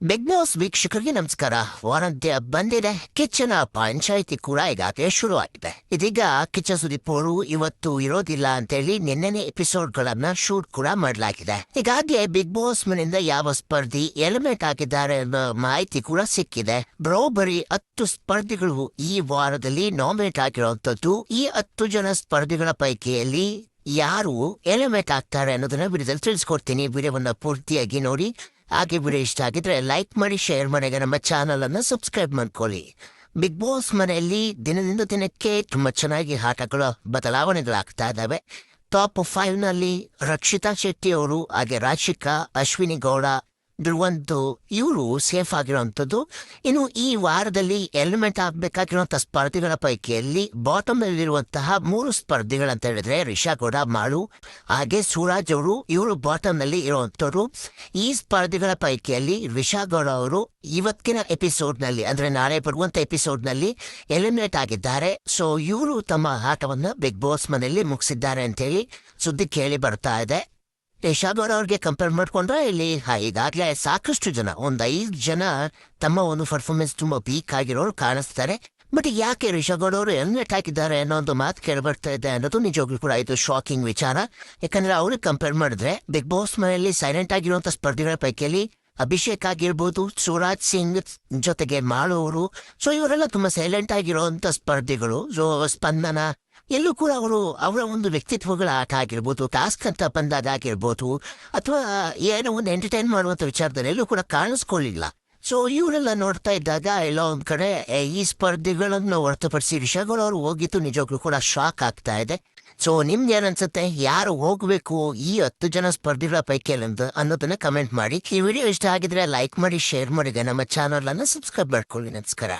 Big ವೀಕ್ಷಕರಿಗೆ ನಮಸ್ಕಾರ ವಾರಾಂತ್ಯ ಬಂದಿದೆ ಕಿಚ್ಚನ ಪಂಚಾಯಿತಿ ಕೂಡ ಈಗಾಗಲೇ ಶುರುವಾಗಿದೆ ಇದೀಗ ಕಿಚ್ಚ ಸುದೀಪ್ ಅವರು ಇವತ್ತು ಇರೋದಿಲ್ಲ ಅಂತೇಳಿ ನಿನ್ನೆನೆ ಎಪಿಸೋಡ್ ಗಳನ್ನ ಶೂಟ್ ಕೂಡ ಮಾಡಲಾಗಿದೆ ಹೀಗಾಗಿ ಬಿಗ್ ಬಾಸ್ ಮನೆಯಿಂದ ಯಾವ ಸ್ಪರ್ಧಿ ಎಲಿಮೆಂಟ್ ಆಗಿದ್ದಾರೆ ಅನ್ನೋ ಮಾಹಿತಿ ಕೂಡ ಸಿಕ್ಕಿದೆ ಬರೋಬ್ಬರಿ ಹತ್ತು ಸ್ಪರ್ಧಿಗಳು ಈ ವಾರದಲ್ಲಿ ನಾಮಿನೇಟ್ ಆಗಿರುವಂತದ್ದು ಈ ಹತ್ತು ಜನ ಸ್ಪರ್ಧಿಗಳ ಪೈಕಿಯಲ್ಲಿ ಯಾರು ಎಲಿಮೆಂಟ್ ಆಗ್ತಾರೆ ಅನ್ನೋದನ್ನ ವಿಡಿಯೋದಲ್ಲಿ ತಿಳಿಸ್ಕೊಡ್ತೀನಿ ವಿಡಿಯೋವನ್ನ ಪೂರ್ತಿಯಾಗಿ ನೋಡಿ ಹಾಗೆ ವಿಡಿಯೋ ಇಷ್ಟ ಆಗಿದ್ರೆ ಲೈಕ್ ಮಾಡಿ, ಶೇರ್ ಮಾಡಿ ನಮ್ಮ ಚಾನಲ್ ಅನ್ನು ಸಬ್ಸ್ಕ್ರೈಬ್ ಮಾಡ್ಕೊಳ್ಳಿ. ಬಿಗ್ ಬಾಸ್ ಮನೆಯಲ್ಲಿ ದಿನದಿಂದ ದಿನಕ್ಕೆ ತುಂಬಾ ಚೆನ್ನಾಗಿ ಆಟಗಳು, ಬದಲಾವಣೆಗಳಾಗ್ತಾ ಇದ್ದಾವೆ. ಟಾಪ್ ಫೈವ್ನಲ್ಲಿ ರಕ್ಷಿತಾ ಶೆಟ್ಟಿ ಅವರು ಹಾಗೆ ರಾಶಿಕಾ, ಅಶ್ವಿನಿ ಗೌಡ ಧ್ರುವಂತು ಇವರು ಸೇಫ್ ಆಗಿರುವಂಥದ್ದು. ಇನ್ನು ಈ ವಾರದಲ್ಲಿ ಎಲಿಮೆಂಟ್ ಆಗಬೇಕಾಗಿರುವಂಥ ಸ್ಪರ್ಧಿಗಳ ಪೈಕಿಯಲ್ಲಿ ಬಾಟಮ್ನಲ್ಲಿರುವಂತಹ ಮೂರು ಸ್ಪರ್ಧಿಗಳಂತ ಹೇಳಿದ್ರೆ ರಿಷಾ ಗೌಡ, ಮಾಳು, ಹಾಗೆ ಸೂರಾಜ್ ಅವರು ಇವರು ಬಾಟಮ್ನಲ್ಲಿ ನಲ್ಲಿ ಇರುವಂತವ್ರು ಈ ಸ್ಪರ್ಧಿಗಳ ಪೈಕಿಯಲ್ಲಿ ರಿಷಾ ಗೌಡ ಅವರು ಇವತ್ತಿನ ಎಪಿಸೋಡ್ನಲ್ಲಿ ಅಂದರೆ ನಾಳೆ ಬರುವಂಥ ಎಪಿಸೋಡ್ನಲ್ಲಿ ಎಲಿಮಿನೇಟ್ ಆಗಿದ್ದಾರೆ. ಸೊ ಇವರು ತಮ್ಮ ಆಟವನ್ನು ಬಿಗ್ ಬಾಸ್ ಮನೆಯಲ್ಲಿ ಮುಗಿಸಿದ್ದಾರೆ ಅಂತೇಳಿ ಸುದ್ದಿ ಕೇಳಿ ಬರ್ತಾ ಇದೆ. ಅವ್ರಿಗೆ ಕಂಪೇರ್ ಮಾಡ್ಕೊಂಡ್ರೆ ಇಲ್ಲಿ ಈಗಾಗಲೇ ಸಾಕಷ್ಟು ಜನ, ಒಂದು ಐದು ಜನ ತಮ್ಮ ಒಂದು ಪರ್ಫಾರ್ಮೆನ್ಸ್ ತುಂಬ ವೀಕ್ ಆಗಿರೋರು ಕಾಣಿಸ್ತಾರೆ. ಬಟ್ ಯಾಕೆ ರಿಷಾಗೌಡ ಅವರು ಹೆಲ್ಮೆಟ್ ಹಾಕಿದ್ದಾರೆ ಅನ್ನೋ ಒಂದು ಮಾತು ಕೇಳ್ಬರ್ತಾ ಇದೆ ಅನ್ನೋದು ನಿಜವಾಗ್ಲೂ ಕೂಡ ಇದು ಶಾಕಿಂಗ್ ವಿಚಾರ. ಯಾಕಂದ್ರೆ ಅವ್ರಿಗೆ ಕಂಪೇರ್ ಮಾಡಿದ್ರೆ ಬಿಗ್ ಬಾಸ್ ಮನೆಯಲ್ಲಿ ಸೈಲೆಂಟ್ ಆಗಿರುವಂತ ಸ್ಪರ್ಧಿಗಳ ಪೈಕಿಯಲ್ಲಿ ಅಭಿಷೇಕ್ ಆಗಿರ್ಬೋದು ಶಿವರಾಜ್ ಸಿಂಗ್ ಜೊತೆಗೆ ಮಾಳು ಅವರು ಸೊ ಇವರೆಲ್ಲ ತುಂಬಾ ಸೈಲೆಂಟ್ ಆಗಿರುವಂತ ಸ್ಪರ್ಧಿಗಳು. ಸೊ ಸ್ಪಂದನ ಎಲ್ಲೂ ಕೂಡ ಅವರು ಅವರ ಒಂದು ವ್ಯಕ್ತಿತ್ವಗಳ ಆಟ ಆಗಿರ್ಬೋದು ಟಾಸ್ಕ್ ಅಂತ ಬಂದಾಗ ಆಗಿರ್ಬೋದು, ಅಥವಾ ಏನೋ ಒಂದು ಎಂಟರ್ಟೈನ್ ಮಾಡುವಂಥ ವಿಚಾರದಲ್ಲಿ ಎಲ್ಲೂ ಕೂಡ ಕಾಣಿಸ್ಕೊಳ್ಳಿಲ್ಲ. ಸೊ ಇವರೆಲ್ಲ ನೋಡ್ತಾ ಇದ್ದಾಗ ಎಲ್ಲ ಒಂದು ಕಡೆ ಈ ಸ್ಪರ್ಧಿಗಳನ್ನು ಹೊರತುಪಡಿಸಿ ವಿಷಯಗಳು ಅವ್ರು ಹೋಗಿದ್ದು ನಿಜವಾಗ್ಲೂ ಕೂಡ ಶಾಕ್ ಆಗ್ತಾ ಇದೆ. ಸೊ ನಿಮ್ಗೆ ಏನನ್ಸುತ್ತೆ? ಯಾರು ಹೋಗ್ಬೇಕು ಈ ಹತ್ತು ಜನ ಸ್ಪರ್ಧಿಗಳ ಪೈಕಿ ಅನ್ನೋದು ಅನ್ನೋದನ್ನ ಕಮೆಂಟ್ ಮಾಡಿ. ಈ ವಿಡಿಯೋ ಇಷ್ಟ ಆಗಿದ್ರೆ ಲೈಕ್ ಮಾಡಿ ಶೇರ್ ಮಾಡಿ ನಮ್ಮ ಚಾನಲ್ ಅನ್ನ ಸಬ್ಸ್ಕ್ರೈಬ್ ಮಾಡ್ಕೊಳ್ಳಿ. ನಮಸ್ಕಾರ.